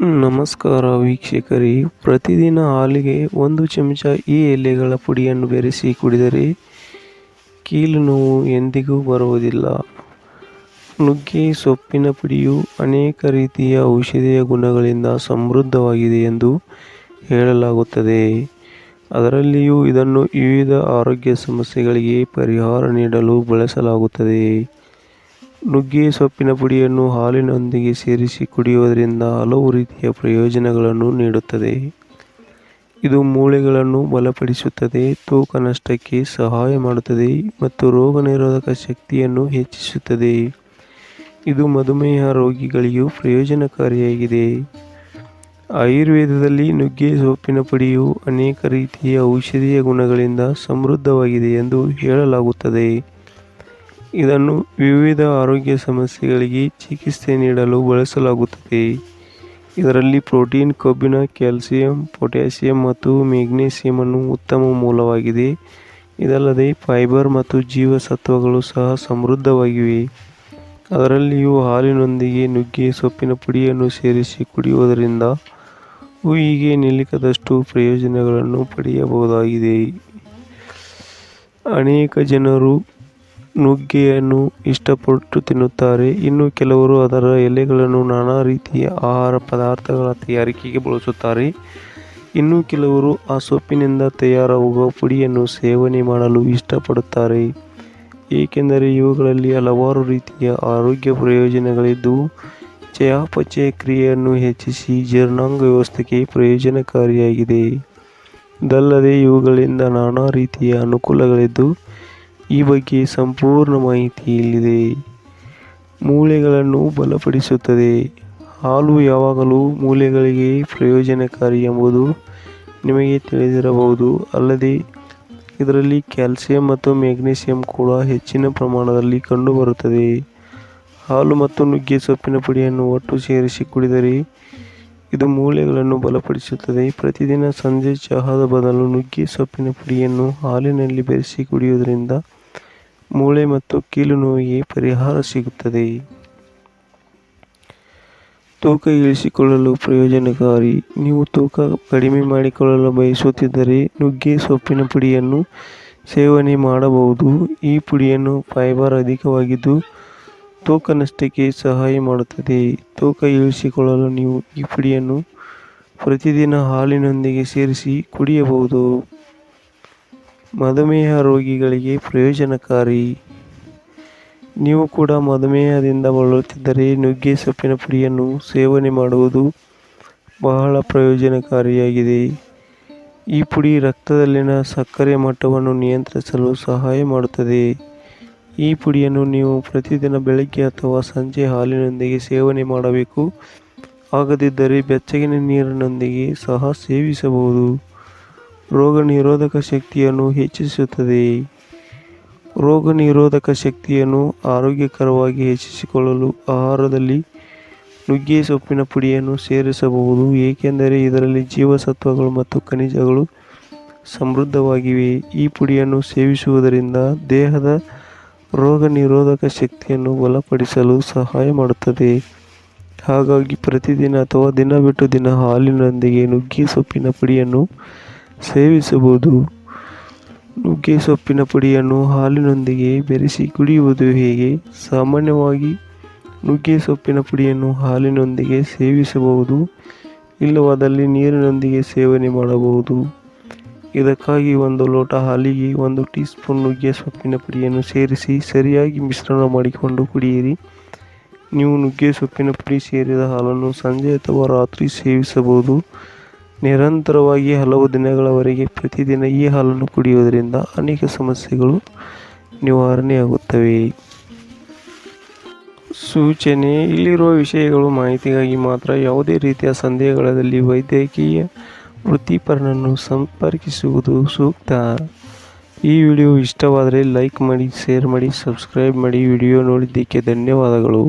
ನಮಸ್ಕಾರ ವೀಕ್ಷಕರೇ. ಪ್ರತಿದಿನ ಹಾಲಿಗೆ ಒಂದು ಚಮಚ ಈ ಎಲೆಗಳ ಪುಡಿಯನ್ನು ಬೆರೆಸಿ ಕುಡಿದರೆ ಕೀಲು ನೋವು ಎಂದಿಗೂ ಬರುವುದಿಲ್ಲ. ನುಗ್ಗೆ, ಸೊಪ್ಪಿನ ಪುಡಿಯು ಅನೇಕ ರೀತಿಯ ಔಷಧೀಯ ಗುಣಗಳಿಂದ ಸಮೃದ್ಧವಾಗಿದೆ ಎಂದು ಹೇಳಲಾಗುತ್ತದೆ. ಅದರಲ್ಲಿಯೂ ಇದನ್ನು ವಿವಿಧ ಆರೋಗ್ಯ ಸಮಸ್ಯೆಗಳಿಗೆ ಪರಿಹಾರ ನೀಡಲು ಬಳಸಲಾಗುತ್ತದೆ. ನುಗ್ಗೆ ಸೊಪ್ಪಿನ ಪುಡಿಯನ್ನು ಹಾಲಿನೊಂದಿಗೆ ಸೇರಿಸಿ ಕುಡಿಯುವುದರಿಂದ ಹಲವು ರೀತಿಯ ಪ್ರಯೋಜನಗಳನ್ನು ನೀಡುತ್ತದೆ. ಇದು ಮೂಳೆಗಳನ್ನು ಬಲಪಡಿಸುತ್ತದೆ, ತೂಕ ನಷ್ಟಕ್ಕೆ ಸಹಾಯ ಮಾಡುತ್ತದೆ ಮತ್ತು ರೋಗ ನಿರೋಧಕ ಶಕ್ತಿಯನ್ನು ಹೆಚ್ಚಿಸುತ್ತದೆ. ಇದು ಮಧುಮೇಹ ರೋಗಿಗಳಿಗೂ ಪ್ರಯೋಜನಕಾರಿಯಾಗಿದೆ. ಆಯುರ್ವೇದದಲ್ಲಿ ನುಗ್ಗೆ ಸೊಪ್ಪಿನ ಪುಡಿಯು ಅನೇಕ ರೀತಿಯ ಔಷಧೀಯ ಗುಣಗಳಿಂದ ಸಮೃದ್ಧವಾಗಿದೆ ಎಂದು ಹೇಳಲಾಗುತ್ತದೆ. ಇದನ್ನು ವಿವಿಧ ಆರೋಗ್ಯ ಸಮಸ್ಯೆಗಳಿಗೆ ಚಿಕಿತ್ಸೆ ನೀಡಲು ಬಳಸಲಾಗುತ್ತದೆ. ಇದರಲ್ಲಿ ಪ್ರೋಟೀನ್, ಕೊಬ್ಬಿನ, ಕ್ಯಾಲ್ಸಿಯಂ, ಪೊಟ್ಯಾಸಿಯಂ ಮತ್ತು ಮೆಗ್ನೀಸಿಯಮನ್ನು ಉತ್ತಮ ಮೂಲವಾಗಿದೆ. ಇದಲ್ಲದೆ ಫೈಬರ್ ಮತ್ತು ಜೀವಸತ್ವಗಳು ಸಹ ಸಮೃದ್ಧವಾಗಿವೆ. ಅದರಲ್ಲಿಯೂ ಹಾಲಿನೊಂದಿಗೆ ನುಗ್ಗೆ, ಸೊಪ್ಪಿನ ಪುಡಿಯನ್ನು ಸೇರಿಸಿ ಕುಡಿಯುವುದರಿಂದ ಹೂವಿಗೆ ನಿಲ್ಲಿಕದಷ್ಟು ಪ್ರಯೋಜನಗಳನ್ನು ಪಡೆಯಬಹುದಾಗಿದೆ. ಅನೇಕ ಜನರು ನುಗ್ಗೆಯನ್ನು ಇಷ್ಟಪಟ್ಟು ತಿನ್ನುತ್ತಾರೆ. ಇನ್ನು ಕೆಲವರು ಅದರ ಎಲೆಗಳನ್ನು ನಾನಾ ರೀತಿಯ ಆಹಾರ ಪದಾರ್ಥಗಳ ತಯಾರಿಕೆಗೆ ಬಳಸುತ್ತಾರೆ. ಇನ್ನು ಕೆಲವರು ಆ ಸೊಪ್ಪಿನಿಂದ ತಯಾರಾಗುವ ಪುಡಿಯನ್ನು ಸೇವನೆ ಮಾಡಲು ಇಷ್ಟಪಡುತ್ತಾರೆ. ಏಕೆಂದರೆ ಇವುಗಳಲ್ಲಿ ಹಲವಾರು ರೀತಿಯ ಆರೋಗ್ಯ ಪ್ರಯೋಜನಗಳಿದ್ದು, ಚಯಾಪಚಯ ಕ್ರಿಯೆಯನ್ನು ಹೆಚ್ಚಿಸಿ ಜೀರ್ಣಾಂಗ ವ್ಯವಸ್ಥೆಗೆ ಪ್ರಯೋಜನಕಾರಿಯಾಗಿದೆ. ಇದಲ್ಲದೆ ಇವುಗಳಿಂದ ನಾನಾ ರೀತಿಯ ಅನುಕೂಲಗಳಿದ್ದು ಈ ಬಗ್ಗೆ ಸಂಪೂರ್ಣ ಮಾಹಿತಿ ಇಲ್ಲಿದೆ. ಮೂಳೆಗಳನ್ನು ಬಲಪಡಿಸುತ್ತದೆ. ಹಾಲು ಯಾವಾಗಲೂ ಮೂಳೆಗಳಿಗೆ ಪ್ರಯೋಜನಕಾರಿ ಎಂಬುದು ನಿಮಗೆ ತಿಳಿದಿರಬಹುದು. ಅಲ್ಲದೆ, ಇದರಲ್ಲಿ ಕ್ಯಾಲ್ಸಿಯಂ ಮತ್ತು ಮೆಗ್ನೀಸಿಯಂ ಕೂಡ ಹೆಚ್ಚಿನ ಪ್ರಮಾಣದಲ್ಲಿ ಕಂಡುಬರುತ್ತದೆ. ಹಾಲು ಮತ್ತು ನುಗ್ಗೆ ಸೊಪ್ಪಿನ ಪುಡಿಯನ್ನು ಒಟ್ಟು ಸೇರಿಸಿ ಕುಡಿದರೆ ಇದು ಮೂಳೆಗಳನ್ನು ಬಲಪಡಿಸುತ್ತದೆ. ಪ್ರತಿದಿನ ಸಂಜೆ ಚಹಾದ ಬದಲು ನುಗ್ಗೆ ಸೊಪ್ಪಿನ ಪುಡಿಯನ್ನು ಹಾಲಿನಲ್ಲಿ ಬೆರೆಸಿ ಕುಡಿಯುವುದರಿಂದ ಮೂಳೆ ಮತ್ತು ಕೀಲು ನೋವಿಗೆ ಪರಿಹಾರ ಸಿಗುತ್ತದೆ. ತೂಕ ಇಳಿಸಿಕೊಳ್ಳಲು ಪ್ರಯೋಜನಕಾರಿ. ನೀವು ತೂಕ ಕಡಿಮೆ ಮಾಡಿಕೊಳ್ಳಲು ಬಯಸುತ್ತಿದ್ದರೆ ನುಗ್ಗೆ ಸೊಪ್ಪಿನ ಪುಡಿಯನ್ನು ಸೇವನೆ ಮಾಡಬಹುದು. ಈ ಪುಡಿಯನ್ನು ಫೈಬರ್ ಅಧಿಕವಾಗಿದ್ದು ತೂಕ ನಷ್ಟಕ್ಕೆ ಸಹಾಯ ಮಾಡುತ್ತದೆ. ತೂಕ ಇಳಿಸಿಕೊಳ್ಳಲು ನೀವು ಈ ಪುಡಿಯನ್ನು ಪ್ರತಿದಿನ ಹಾಲಿನೊಂದಿಗೆ ಸೇರಿಸಿ ಕುಡಿಯಬಹುದು. ಮಧುಮೇಹ ರೋಗಿಗಳಿಗೆ ಪ್ರಯೋಜನಕಾರಿ. ನೀವು ಕೂಡ ಮಧುಮೇಹದಿಂದ ಬಳಲುತ್ತಿದ್ದರೆ ನುಗ್ಗೆ ಸೊಪ್ಪಿನ ಪುಡಿಯನ್ನು ಸೇವನೆ ಮಾಡುವುದು ಬಹಳ ಪ್ರಯೋಜನಕಾರಿಯಾಗಿದೆ. ಈ ಪುಡಿ ರಕ್ತದಲ್ಲಿನ ಸಕ್ಕರೆ ಮಟ್ಟವನ್ನು ನಿಯಂತ್ರಿಸಲು ಸಹಾಯ ಮಾಡುತ್ತದೆ. ಈ ಪುಡಿಯನ್ನು ನೀವು ಪ್ರತಿದಿನ ಬೆಳಗ್ಗೆ ಅಥವಾ ಸಂಜೆ ಹಾಲಿನೊಂದಿಗೆ ಸೇವನೆ ಮಾಡಬೇಕು. ಆಗದಿದ್ದರೆ ಬೆಚ್ಚಗಿನ ನೀರಿನೊಂದಿಗೆ ಸಹ ಸೇವಿಸಬಹುದು. ರೋಗ ನಿರೋಧಕ ಶಕ್ತಿಯನ್ನು ಹೆಚ್ಚಿಸುತ್ತದೆ. ರೋಗ ನಿರೋಧಕ ಶಕ್ತಿಯನ್ನು ಆರೋಗ್ಯಕರವಾಗಿ ಹೆಚ್ಚಿಸಿಕೊಳ್ಳಲು ಆಹಾರದಲ್ಲಿ ನುಗ್ಗೆ ಸೊಪ್ಪಿನ ಪುಡಿಯನ್ನು ಸೇರಿಸಬಹುದು. ಏಕೆಂದರೆ ಇದರಲ್ಲಿ ಜೀವಸತ್ವಗಳು ಮತ್ತು ಖನಿಜಗಳು ಸಮೃದ್ಧವಾಗಿವೆ. ಈ ಪುಡಿಯನ್ನು ಸೇವಿಸುವುದರಿಂದ ದೇಹದ ರೋಗ ನಿರೋಧಕ ಶಕ್ತಿಯನ್ನು ಬಲಪಡಿಸಲು ಸಹಾಯ ಮಾಡುತ್ತದೆ. ಹಾಗಾಗಿ ಪ್ರತಿದಿನ ಅಥವಾ ದಿನ ಬಿಟ್ಟು ದಿನ ಹಾಲಿನೊಂದಿಗೆ ನುಗ್ಗೆ ಸೊಪ್ಪಿನ ಪುಡಿಯನ್ನು ಸೇವಿಸಬಹುದು ನುಗ್ಗೆ ಸೊಪ್ಪಿನ ಪುಡಿಯನ್ನು ಹಾಲಿನೊಂದಿಗೆ ಬೆರೆಸಿ ಕುಡಿಯುವುದು ಹೇಗೆ? ಸಾಮಾನ್ಯವಾಗಿ ನುಗ್ಗೆ ಸೊಪ್ಪಿನ ಪುಡಿಯನ್ನು ಹಾಲಿನೊಂದಿಗೆ ಸೇವಿಸಬಹುದು, ಇಲ್ಲವಾದಲ್ಲಿ ನೀರಿನೊಂದಿಗೆ ಸೇವನೆ ಮಾಡಬಹುದು. ಇದಕ್ಕಾಗಿ ಒಂದು ಲೋಟ ಹಾಲಿಗೆ ಒಂದು ಟೀ ಸ್ಪೂನ್ ನುಗ್ಗೆ ಸೊಪ್ಪಿನ ಪುಡಿಯನ್ನು ಸೇರಿಸಿ ಸರಿಯಾಗಿ ಮಿಶ್ರಣ ಮಾಡಿಕೊಂಡು ಕುಡಿಯಿರಿ. ನೀವು ನುಗ್ಗೆ ಸೊಪ್ಪಿನ ಪುಡಿ ಸೇರಿದ ಹಾಲನ್ನು ಸಂಜೆ ಅಥವಾ ರಾತ್ರಿ ಸೇವಿಸಬಹುದು. ನಿರಂತರವಾಗಿ ಹಲವು ದಿನಗಳವರೆಗೆ ಪ್ರತಿದಿನ ಈ ಹಾಲನ್ನು ಕುಡಿಯುವುದರಿಂದ ಅನೇಕ ಸಮಸ್ಯೆಗಳು ನಿವಾರಣೆಯಾಗುತ್ತವೆ. ಸೂಚನೆ, ಇಲ್ಲಿರುವ ವಿಷಯಗಳು ಮಾಹಿತಿಗಾಗಿ ಮಾತ್ರ ಯಾವುದೇ ರೀತಿಯ ಸಂದೇಹಗಳಲ್ಲಿ ವೈದ್ಯಕೀಯ ವೃತ್ತಿಪರನನ್ನು ಸಂಪರ್ಕಿಸುವುದು ಸೂಕ್ತ. ಈ ವಿಡಿಯೋ ಇಷ್ಟವಾದರೆ ಲೈಕ್ ಮಾಡಿ, ಶೇರ್ ಮಾಡಿ, ಸಬ್ಸ್ಕ್ರೈಬ್ ಮಾಡಿ. ವಿಡಿಯೋ ನೋಡಿದ್ದಕ್ಕೆ ಧನ್ಯವಾದಗಳು.